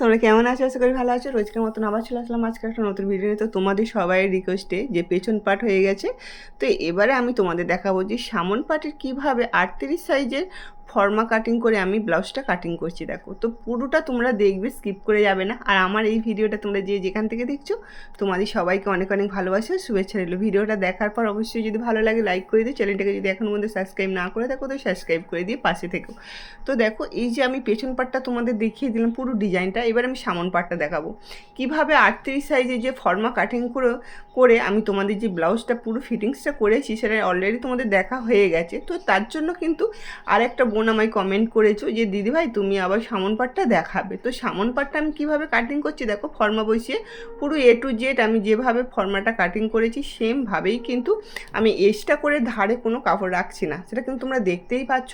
তোমরা কেমন আছো? আশা করি ভালো আছো। রোজকার মতন আবার চলে আসলাম আজকে একটা নতুন ভিডিও তো তোমাদের সবাই রিকোয়েস্টে যে পেছন পাট হয়ে গেছে। তো এবারে আমি তোমাদের দেখাবো যে সামন পাটের কীভাবে আটত্রিশ সাইজের ফর্মা কাটিং করে আমি ব্লাউজটা কাটিং করছি, দেখো। তো পুরোটা তোমরা দেখবে স্কিপ করে যাবে না। আর আমার এই ভিডিওটা তোমরা যে যেখান থেকে দেখছ, তোমাদের সবাইকে অনেক অনেক ভালোবাসা শুভেচ্ছা রইল। ভিডিওটা দেখার পর অবশ্যই যদি ভালো লাগে লাইক করে দিও। চ্যানেলটাকে যদি এখন মধ্যে সাবস্ক্রাইব না করে দেখো তো সাবস্ক্রাইব করে দিয়ে পাশে থেকো। তো দেখো, এই যে আমি পেছন পাটটা তোমাদের দেখিয়ে দিলাম পুরো ডিজাইনটা, এবার আমি সামন পাটটা দেখাবো। কীভাবে আটত্রিশ সাইজে যে ফর্মা কাটিং করে করে আমি তোমাদের যে ব্লাউজটা পুরো ফিটিংসটা করেছি, সেটা অলরেডি তোমাদের দেখা হয়ে গেছে। তো তার জন্য কিন্তু আর একটা বোন আমায় কমেন্ট করেছ যে, দিদিভাই, তুমি আবার সামন পাটটা দেখাবে। তো সামন পাটটা আমি কীভাবে কাটিং করছি? দেখো ফর্মা বসিয়ে পুরো এ টু জেড আমি যেভাবে ফর্মাটা কাটিং করেছি সেমভাবেই কিন্তু আমি এক্সট্রা করে ধারে কোনো কাপড় রাখছি না। সেটা কিন্তু তোমরা দেখতেই পাচ্ছ।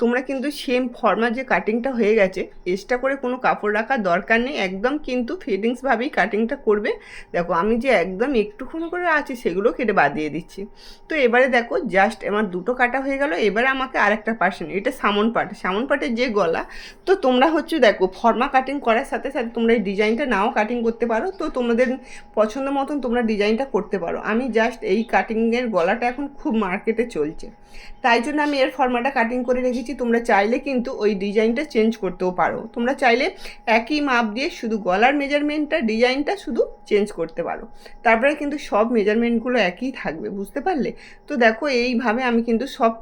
তোমরা কিন্তু সেম ফর্মার যে কাটিংটা হয়ে গেছে এক্সট্রা করে কোনো কাপড় রাখার দরকার নেই। একদম কিন্তু ফিটিংসভাবেই কাটিংটা করবে। দেখো, আমি যে একদম একটুখানি করে আছে, সেগুলো কেটে বাদ দিয়ে দিচ্ছি। তো এবারে দেখো জাস্ট আমার দুটো কাটা হয়ে গেল। এবারে আমাকে আরেকটা পার্সেন্ট এটা সামন পাট সামন পাটের যে গলা, তো তোমরা হচ্ছে দেখো ফর্মা কাটিং করার সাথে সাথে তোমরা এই ডিজাইনটা নাও কাটিং করতে পারো, তো তোমাদের পছন্দ মতন তোমরা ডিজাইনটা করতে পারো। আমি জাস্ট এই কাটিংয়ের গলাটা এখন খুব মার্কেটে চলছে। তাই জন্য আমি এর ফর্মাটা কাটিং করে রেখেছি, তোমরা চাইলে কিন্তু ওই ডিজাইনটা চেঞ্জ করতেও পারো। তোমরা চাইলে একই মাপ দিয়ে শুধু গলার মেজারমেন্টটা ডিজাইনটা শুধু চেঞ্জ করতে পারো। তারপরে কিন্তু সব মেজারমেন্টগুলো একই থাকবে, বুঝতে পারলে? তো দেখো, এইভাবে আমি কিন্তু সব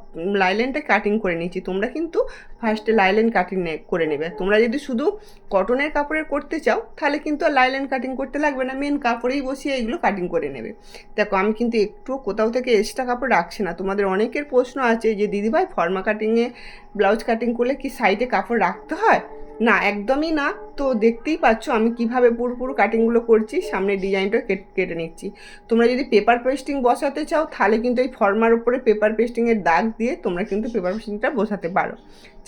লাইলেনটা কাটিং করে নিয়েছি। তোমরা কিন্তু ফার্স্টে লাইলেন কাটিং করে নেবে। তোমরা যদি শুধু কটনের কাপড়ের করতে চাও, তাহলে কিন্তু আর লাইলেন কাটিং করতে লাগবে না। মেন কাপড়েই বসিয়ে এগুলো কাটিং করে নেবে। দেখো, আমি কিন্তু একটু কোথাও থেকে এক্সট্রা কাপড় রাখছি না। তোমাদের অনেকের প্রশ্ন আছে যে, দিদিভাই ফর্মা কাটিংয়ে ব্লাউজ কাটিং করলে কি সাইডে কাপড় রাখতে হয়? না, একদমই না। তো দেখতেই পাচ্ছ আমি কীভাবে পুরো পুরো কাটিংগুলো করছি সামনে ডিজাইনটা কেটে নিচ্ছি। তোমরা যদি পেপার পেস্টিং বসাতে চাও, তাহলে কিন্তু এই ফর্মার উপরে পেপার পেস্টিংয়ের দাগ দিয়ে তোমরা কিন্তু পেপার পেস্টিংটা বসাতে পারো।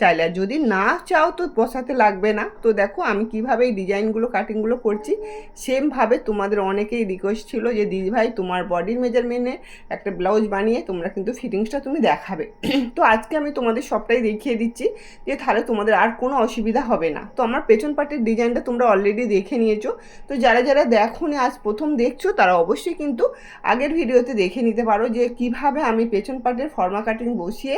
চাইলে আর যদি না চাও তো বসাতে লাগবে না। তো দেখো আমি কীভাবে এই ডিজাইনগুলো কাটিংগুলো করছি। সেমভাবে তোমাদের অনেকেই রিকোয়েস্ট ছিল যে দিদিভাই তোমার বডির মেজারমেন্টে একটা ব্লাউজ বানিয়ে তোমরা কিন্তু ফিটিংসটা তুমি দেখাবে। তো আজকে আমি তোমাদের সবটাই দেখিয়ে দিচ্ছি যে, তাহলে তোমাদের আর কোনো অসুবিধা হবে না। তো আমার পেছন পাটের ডিজাইনটা তোমরা অলরেডি দেখে নিয়েছো। তো যারা যারা দেখো আজ প্রথম দেখছ, তারা অবশ্যই কিন্তু আগের ভিডিওতে দেখে নিতে পারো যে কীভাবে আমি পেছন পাটের ফর্মা কাটিং বসিয়ে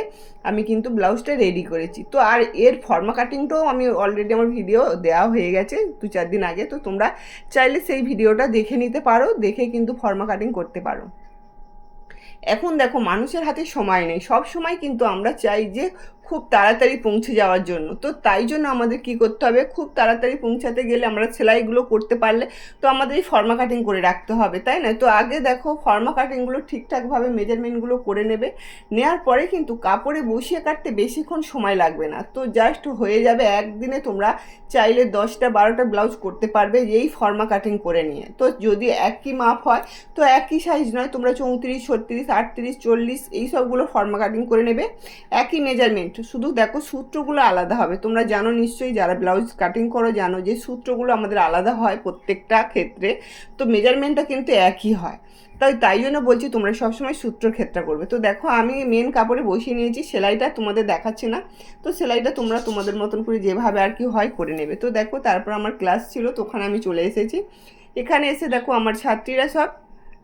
আমি কিন্তু ব্লাউজটা রেডি করেছি। তো আর এর ফর্মা কাটিংটাও আমি অলরেডি আমার ভিডিও দেওয়া হয়ে গেছে দু চার দিন আগে। তো তোমরা চাইলে সেই ভিডিওটা দেখে নিতে পারো, দেখে কিন্তু ফর্মা কাটিং করতে পারো। এখন দেখো, মানুষের হাতে সময় নেই। সব সময় কিন্তু আমরা চাই যে খুব তাড়াতাড়ি পৌঁছে যাওয়ার জন্য। তো তাই জন্য আমাদের কি করতে হবে? খুব তাড়াতাড়ি পৌঁছাতে গেলে আমরা সেলাইগুলো করতে পারলে তো আমাদের এই ফর্মা কাটিং করে রাখতে হবে, তাই না? তো আগে দেখো ফর্মা কাটিংগুলো ঠিকঠাকভাবে মেজারমেন্টগুলো করে নেবে। নেওয়ার পরে কিন্তু কাপড়ে বসিয়ে কাটতে বেশিক্ষণ সময় লাগবে না। তো জাস্ট হয়ে যাবে একদিনে তোমরা চাইলে দশটা বারোটা ব্লাউজ করতে পারবে এই ফর্মা কাটিং করে নিয়ে। তো যদি একই মাপ হয়, তো একই সাইজ নয়, তোমরা চৌত্রিশ, ছত্রিশ, আটত্রিশ, চল্লিশ, এই সবগুলো ফর্মা কাটিং করে নেবে। একই মেজারমেন্ট শুধু দেখো সূত্রগুলো আলাদা হবে। তোমরা জানো নিশ্চয়ই যারা ব্লাউজ কাটিং করো জানো যে সূত্রগুলো আমাদের আলাদা হয় প্রত্যেকটা ক্ষেত্রে। তো মেজারমেন্টটা কিন্তু একই হয়। তাই তাই জন্য বলছি তোমরা সবসময় সূত্র ক্ষেত্রে করবে। তো দেখো আমি মেন কাপড়ে বসিয়ে নিয়েছি, সেলাইটা তোমাদের দেখাচ্ছি না। তো সেলাইটা তোমরা তোমাদের মতন করে যেভাবে আর কি হয় করে নেবে। তো দেখো তারপর আমার ক্লাস ছিল, তো ওখানে আমি চলে এসেছি। এখানে এসে দেখো আমার ছাত্রীরা সব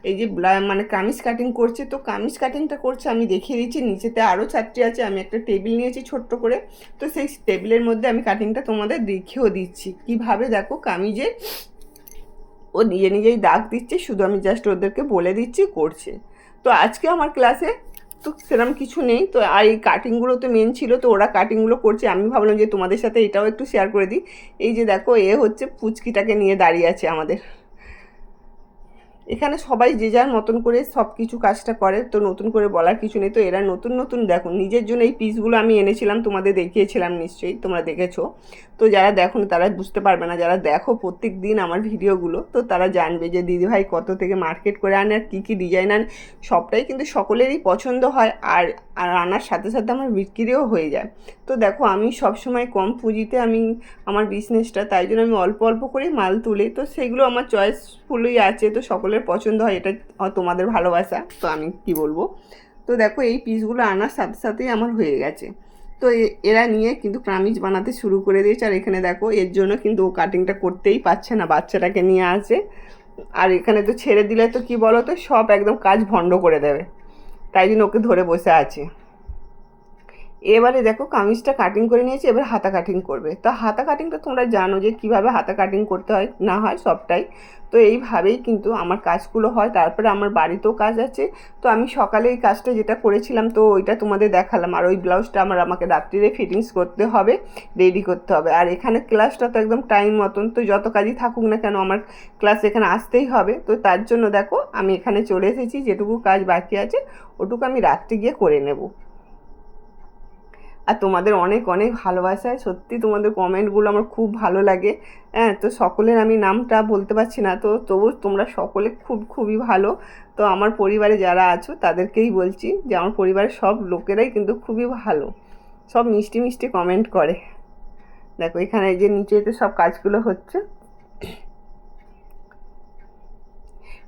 এই যে মানে কামিজ কাটিং করছে, তো কামিজ কাটিংটা করছে, আমি দেখিয়ে দিচ্ছি, নিচেতে আরও ছাত্রী আছে, আমি একটা টেবিল নিয়েছি ছোট্ট করে, তো সেই টেবিলের মধ্যে আমি কাটিংটা তোমাদের দেখিয়েও দিচ্ছি। কীভাবে দেখো কামিজে ও নিজে নিজেই দাগ দিচ্ছে, শুধু আমি জাস্ট ওদেরকে বলে দিচ্ছি, করছে। তো আজকে আমার ক্লাসে তো সেরকম কিছু নেই, তো আর এই কাটিংগুলো তো মেন ছিল, তো ওরা কাটিংগুলো করছে, আমি ভাবলাম যে তোমাদের সাথে এটাও একটু শেয়ার করে দিই। এই যে দেখো, এ হচ্ছে পুচকিটাকে নিয়ে দাঁড়িয়ে আছে আমাদের। এখানে সবাই যে যার মতন করে সব কিছু কাজটা করে, তো নতুন করে বলার কিছু নেই। তো এরা নতুন নতুন, দেখো, নিজের জন্য এই পিসগুলো আমি এনেছিলাম, তোমাদের দেখিয়েছিলাম নিশ্চয়ই, তোমরা দেখেছ। তো যারা দেখো তারা বুঝতে পারবে না, যারা দেখো প্রত্যেক দিন আমার ভিডিওগুলো, তো তারা জানবে যে দিদিভাই কত থেকে মার্কেট করে আনে আর কী কী ডিজাইন আন। সবটাই কিন্তু সকলেরই পছন্দ হয়, আর আর আনার সাথে সাথে আমার বিক্রিও হয়ে যায়। তো দেখো, আমি সব সময় কম পুঁজিতে আমি আমার বিজনেসটা তাই জন্য আমি অল্প অল্প করেই মাল তুলি। তো সেগুলো আমার চয়েসফুলই আছে, তো সকলের পছন্দ হয়, এটা তোমাদের ভালোবাসা। তো আমি কি বলব? তো দেখো, এই পিসগুলো আনার সাথে সাথেই আমার হয়ে গেছে। তো এরা নিয়ে কিন্তু কামিজ বানাতে শুরু করে দিয়েছে। আর এখানে দেখো, এর জন্য কিন্তু ও কাটিংটা করতেই পারছে না, বাচ্চাটাকে নিয়ে আসে। আর এখানে তো ছেড়ে দিলে তো কি বলো তো সব একদম কাজ ভণ্ড করে দেবে। তাই জন্য ওকে ধরে বসে আছে। এবারে দেখো কামিজটা কাটিং করে নিয়েছি, এবার হাতা কাটিং করবে। তো হাতা কাটিংটা তোমরা জানো যে কীভাবে হাতা কাটিং করতে হয়, না হয় সবটাই। তো এইভাবেই কিন্তু আমার কাজগুলো হয়, তারপরে আমার বাড়িতেও কাজ আছে। তো আমি সকালে এই কাজটা যেটা করেছিলাম, তো ওইটা তোমাদের দেখালাম। আর ওই ব্লাউজটা আমার আমাকে রাত্রিরে ফিটিংস করতে হবে রেডি করতে হবে। আর এখানে ক্লাসটা তো একদম টাইম মতন, তো যত কাজই থাকুক না কেন আমার ক্লাস এখানে আসতেই হবে। তো তার জন্য দেখো, আমি এখানে চলে এসেছি, যেটুকু কাজ বাকি আছে, ওটুকু আমি রাত্রে গিয়ে করে নেব। আর তোমাদের অনেক অনেক ভালোবাসায় সত্যি তোমাদের কমেন্টগুলো আমার খুব ভালো লাগে। হ্যাঁ তো সকলের আমি নামটা বলতে পারছি না। তো তবু তোমরা সকলে খুব, খুবই ভালো। তো আমার পরিবারে যারা আছো, তাদেরকেই বলছি যে আমার পরিবারের সব লোকেরাই কিন্তু খুবই ভালো। সব মিষ্টি মিষ্টি কমেন্ট করে। দেখো, এখানে যে নিচেতে সব কাজগুলো হচ্ছে।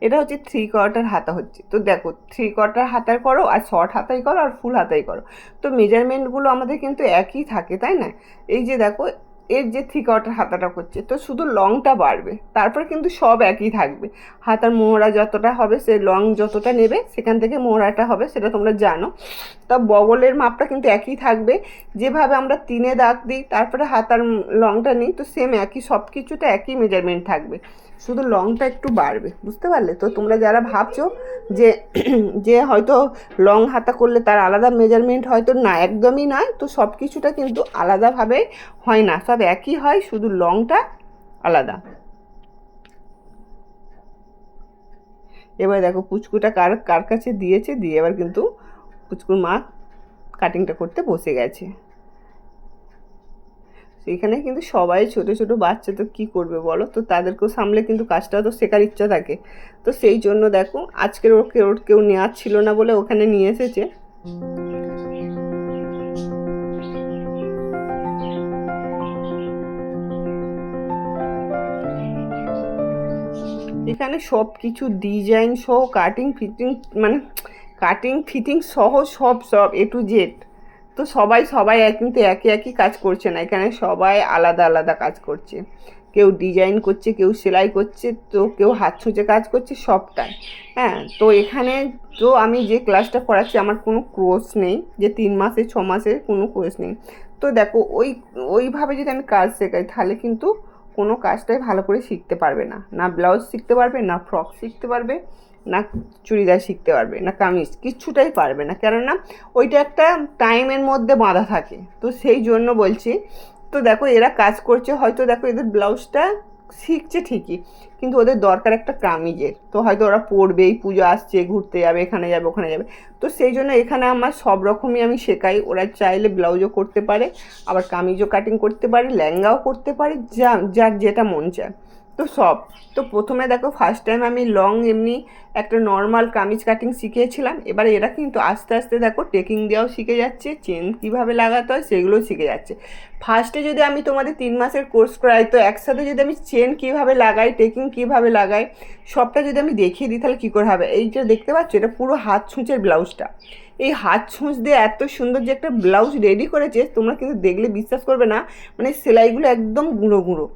এটা হচ্ছে থ্রি কোয়ার্টার হাতা হচ্ছে। তো দেখো থ্রি কোয়ার্টার হাতায় করো আর শর্ট হাতাই করো আর ফুল হাতাই করো। তো মেজারমেন্টগুলো আমাদের কিন্তু একই থাকে, তাই না? এই যে দেখো, এর যে থ্রি কোয়ার্টার হাতাটা করছে, তো শুধু লংটা বাড়বে, তারপর কিন্তু সব একই থাকবে। হাতার মোহরা যতটা হবে, সে লং যতটা নেবে, সেখান থেকে মোহরাটা হবে, সেটা তোমরা জানো। তা বগলের মাপটা কিন্তু একই থাকবে। যেভাবে আমরা তিনে দাগ দিই, তারপরে হাতার লংটা নিই, তো সেম একই সব কিছুটা একই মেজারমেন্ট থাকবে। শুধু লংটা একটু বাড়বে, বুঝতে পারলে? তো তোমরা যারা ভাবছ যে যে হয়তো লং হাতা করলে তার আলাদা মেজারমেন্ট হয়তো না, একদমই নয়। তো সব কিছুটা কিন্তু আলাদাভাবে হয় না, সব একই হয়, শুধু লংটা আলাদা। এবার দেখো পুচকুটা কার কার কাছে দিয়েছে, দিয়ে এবার কিন্তু পুচকুর মা কাটিংটা করতে বসে গেছে। এখানে কিন্তু সবাই ছোট ছোট বাচ্চা তো কী করবে বলো? তো তাদেরকেও সামলে কিন্তু কাজটা তো শেখার ইচ্ছা থাকে। তো সেই জন্য দেখো, আজকের ওকে ওর কেউ নেওয়ার ছিল না বলে ওখানে নিয়ে এসেছে। এখানে সব কিছু ডিজাইন সহ কাটিং ফিটিং মানে কাটিং ফিটিং সহ সব সব এ টু জেড তো সবাই সবাই এক, কিন্তু একই একই কাজ করছে না। এখানে সবাই আলাদা আলাদা কাজ করছে। কেউ ডিজাইন করছে, কেউ সেলাই করছে, তো কেউ হাত ছুঁচে কাজ করছে, সবটাই। হ্যাঁ তো এখানে তো আমি যে ক্লাসটা করাচ্ছি আমার কোনো কোর্স নেই। যে তিন মাসে, ছ মাসের কোনো কোর্স নেই। তো দেখো, ওই, ওইভাবে যদি আমি কাজ শেখাই, তাহলে কিন্তু কোনো কাজটাই ভালো করে শিখতে পারবে না। না ব্লাউজ শিখতে পারবে, না ফ্রক শিখতে পারবে। না চুড়িদার শিখতে পারবে, না কামিজ কিচ্ছুটাই পারবে না। কেননা ওইটা একটা টাইমের মধ্যে বাঁধা থাকে। তো সেই জন্য বলছি, তো দেখো এরা কাজ করছে, হয়তো দেখো এদের ব্লাউজটা শিখছে ঠিকই, কিন্তু ওদের দরকার একটা কামিজের। তো হয়তো ওরা পড়বেই পুজো আসছে, ঘুরতে যাবে, এখানে যাবে, ওখানে যাবে। তো সেই জন্য এখানে আমার সব রকমই আমি শেখাই। ওরা চাইলে ব্লাউজও করতে পারে, আবার কামিজও কাটিং করতে পারে, লেহেঙ্গাও করতে পারে, যা, যার যেটা মন চায়। তো সব। তো প্রথমে দেখো ফার্স্ট টাইম আমি লং এমনি একটা নর্মাল কামিজ কাটিং শিখিয়েছিলাম। এবার এরা কিন্তু আস্তে আস্তে দেখো টেকিং দেওয়াও শিখে যাচ্ছে চেন কীভাবে লাগাতে হয় সেগুলোও শিখে যাচ্ছে। ফার্স্টে যদি আমি তোমাদের তিন মাসের কোর্স করাই, তো একসাথে যদি আমি চেন কীভাবে লাগাই টেকিং কীভাবে লাগাই, সবটা যদি আমি দেখিয়ে দিই, তাহলে কী করে হবে? এই যে দেখতে পাচ্ছ, এটা পুরো হাত ছুঁচের ব্লাউজটা। এই হাত ছুঁচ দিয়ে এত সুন্দর যে একটা ব্লাউজ রেডি করেছে, তোমরা কিন্তু দেখলে বিশ্বাস করবে না মানে সেলাইগুলো একদম গুঁড়ো গুঁড়ো।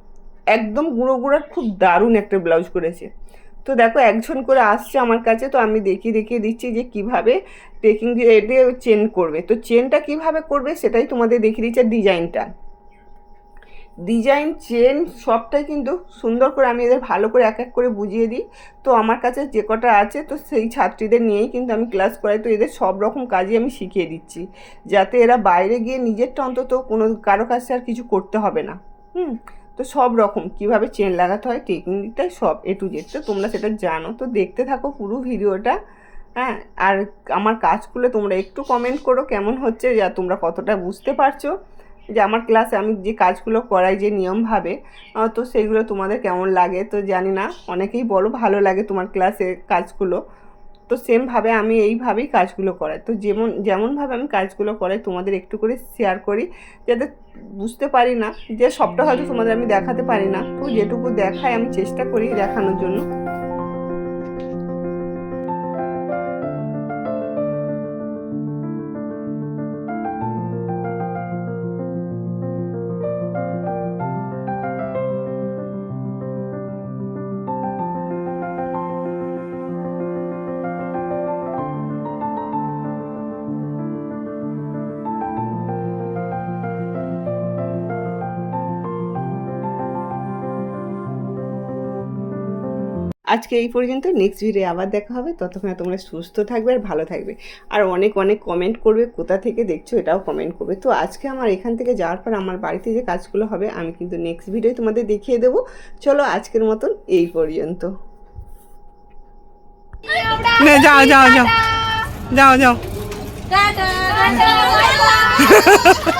একদম গুঁড়ো গুঁড়োর খুব দারুণ একটা ব্লাউজ করেছে। তো দেখো একজন করে আসছে আমার কাছে, তো আমি দেখিয়ে দেখিয়ে দিচ্ছি যে কীভাবে টেকিং দিয়ে চেন করবে। তো চেনটা কীভাবে করবে সেটাই তোমাদের দেখিয়ে দিচ্ছে ডিজাইনটা ডিজাইন চেন সবটাই কিন্তু সুন্দর করে আমি এদের ভালো করে এক এক করে বুঝিয়ে দিই। তো আমার কাছে যে কটা আছে, তো সেই ছাত্রীদের নিয়েই কিন্তু আমি ক্লাস করাই। তো এদের সব রকম কাজই আমি শিখিয়ে দিচ্ছি, যাতে এরা বাইরে গিয়ে নিজেরটা অন্তত কোনো কারও কাছে আর কিছু করতে হবে না। হুম? তো সব রকম, কীভাবে চেন লাগাতে হয় টেকনিকটা সব এ টু জেড তো তোমরা সেটা জানো, তো দেখতে থাকো পুরো ভিডিওটা। হ্যাঁ আর আমার কাজগুলো তোমরা একটু কমেন্ট করো, কেমন হচ্ছে, যা তোমরা কতটা বুঝতে পারছ। যে আমার ক্লাসে আমি যে কাজগুলো করাই যে নিয়মভাবে তো সেগুলো তোমাদের কেমন লাগে, তো জানি না, অনেকেই বলো, ভালো লাগে তোমার ক্লাসে কাজগুলো। তো সেমভাবে আমি এইভাবেই কাজগুলো করাই। তো যেমন, যেমনভাবে আমি কাজগুলো করাই, তোমাদের একটু করে শেয়ার করি, যাতে বুঝতে পারি না যে সবটা হয়তো তোমাদের আমি দেখাতে পারি না। তো যেটুকু দেখাই আমি চেষ্টা করি দেখানোর জন্য। আজকে এই পর্যন্ত নেক্সট ভিডিও আবার দেখা হবে। ততক্ষণে তোমরা সুস্থ থাকবে আর ভালো থাকবে। আর অনেক অনেক কমেন্ট করবে কোথা থেকে দেখছ এটাও কমেন্ট করবে। তো আজকে আমার এখান থেকে যাওয়ার পর আমার বাড়িতে যে কাজগুলো হবে আমি কিন্তু নেক্সট ভিডিও তোমাদের দেখিয়ে দেবো। চলো আজকের মতন এই পর্যন্ত। যাও যাও যাও যাও যাও। Tata tata